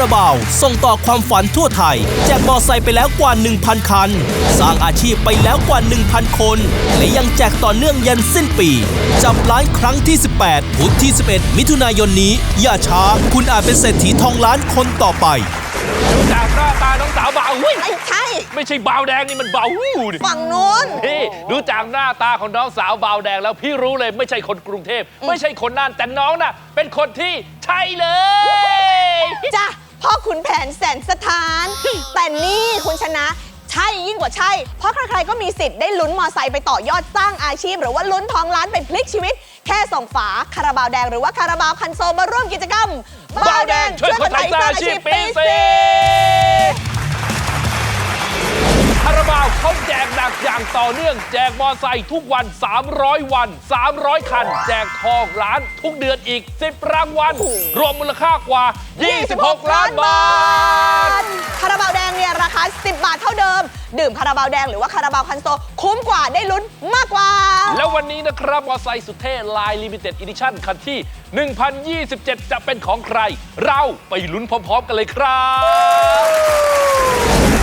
ราบาว ส่งต่อความฝันทั่วไทย แจกมอไซค์ไปแล้วกว่า 1,000 คัน สร้างอาชีพไปแล้วกว่า 1,000 คน และยังแจกต่อเนื่องยันสิ้นปี จับล้านครั้งที่ 18 พุธที่ 11 มิถุนายนนี้ อย่าช้า คุณอาจเป็นเศรษฐีทองล้านคนต่อไปดูจากหน้าตาน้องสาวบ่าวอุ้ยไม่ใช่ ไม่ใช่บ่าวแดงนี่มันบ่าวอู้ดิฝั่งนู้นนี่ดูจากหน้าตาของน้องสาวบ่าวแดงแล้วพี่รู้เลยไม่ใช่คนกรุงเทพ ไม่ใช่คนน่านแต่น้องน่ะ เป็นคนที่ใช่เลยจ้ะพ่อขุน แสนสถาน แต่นี่คุณชนะ ใช่ยิ่งกว่าใช่ เพราะใครๆก็มีสิทธิ์ได้ลุ้นมอไซค์ไปต่อยอดสร้างอาชีพ หรือว่าลุ้นทองล้านไปพลิกชีวิต แค่ส่งฝาคาราบาวแดงหรือว่าคาราบาวคันโซลมาร่วมกิจกรรม บาวแดงช่วยคนไทยสร้างอาชีพปี เขาแจกหนักอย่างต่อเนื่อง แจกมอไซค์ทุกวัน 300 วัน 300 คัน แจกทองล้านทุกเดือนอีก 10 รางวัล รวมมูลค่ากว่า 26 ล้านบาทคาราบาวแดงเนี่ยราคา 10 บาทเท่าเดิม ดื่มคาราบาวแดงหรือว่าคาราบาวคันโซลคุ้มกว่าได้ลุ้นมากกว่า แล้ววันนี้นะครับมอไซค์สุดเท่ลายลิมิเต็ดอีดิชั่นคันที่ 1027 จะเป็นของใคร เราไปลุ้นพร้อม ๆ กันเลยครับ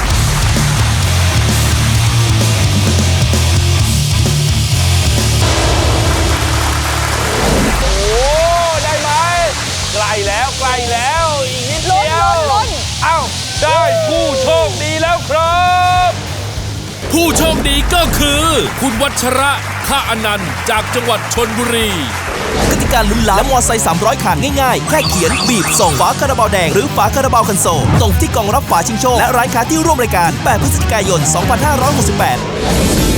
แล้วใกล้แล้วอีกนิดเดียวลุ้นลุ้น เอ้าได้ผู้โชคดีแล้วครับ ผู้โชคดีก็คือ คุณวัชระค่าอนันต์จากจังหวัดชนบุรี กติการลุ้นล้านและมอไซค์300คันง่ายๆ แค่เขียน บีบ ส่งฝาคาราบาวแดง หรือฝาคาราบาวคันโซลตรงที่กล่องรับฝาชิงโชค และร้านค้าที่ร่วมรายการ 8 พฤศจิกายน 2568